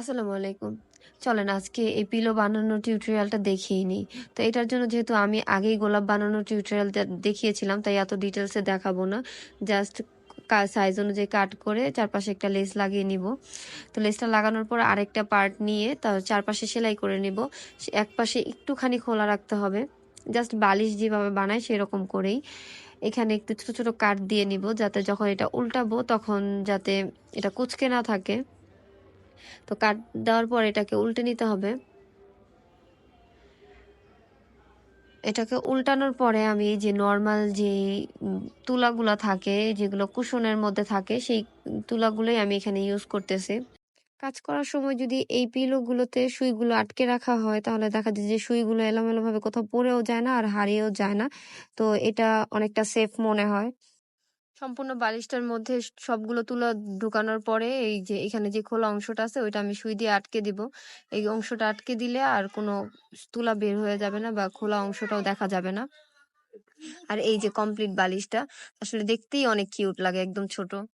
আসসালামু আলাইকুম। চলেন আজকে এই পিলো বানানোর টিউটোরিয়ালটা দেখিয়ে নিই। তো এটার জন্য যেহেতু আমি আগেই গোলাপ বানানোর টিউটোরিয়ালটা দেখিয়েছিলাম তাই এত ডিটেলসে দেখাবো না। জাস্ট সাইজ অনুযায়ী কাট করে চারপাশে একটা লেস লাগিয়ে নিব। তো লেসটা লাগানোর পর আরেকটা পার্ট নিয়ে তার চারপাশে সেলাই করে নিব। এক পাশে একটুখানি খোলা রাখতে হবে। জাস্ট বালিশ যেভাবে বানায় সেরকম করেই। এখানে একটু ছোট, ছোট কাট দিয়ে নিব যাতে যখন এটা উল্টাবো তখন যাতে এটা কুচকে না থাকে। তো কাট দেওয়ার পর এটাকে উল্টে নিতে হবে। এটাকে উল্টানোর পরে আমি যে নর্মাল যে তুলাগুলো থাকে, যেগুলো কুশনের মধ্যে থাকে, সেই তুলাগুলোই আমি এখানে ইউজ করতেছি। কাজ করার সময় যদি এই পিলোগুলোতে সুইগুলো আটকে রাখা হয়, তাহলে দেখা যায় যে সুইগুলো এলোমেলোভাবে কোথাও পড়েও যায় না আর হারিয়েও যায় না। তো এটা অনেকটা সেফ মনে হয়। সম্পূর্ণ বালিশটার মধ্যে সবগুলো তুলা ঢুকানোর পরে এই যে এখানে যে খোলা অংশটা আছে, ওইটা আমি সুই দিয়ে আটকে দিব। এই অংশটা আটকে দিলে আর কোনো তুলা বের হয়ে যাবে না বা খোলা অংশটাও দেখা যাবে না। আর এই যে কমপ্লিট বালিশটা, আসলে দেখতেই অনেক কিউট লাগে, একদম ছোট।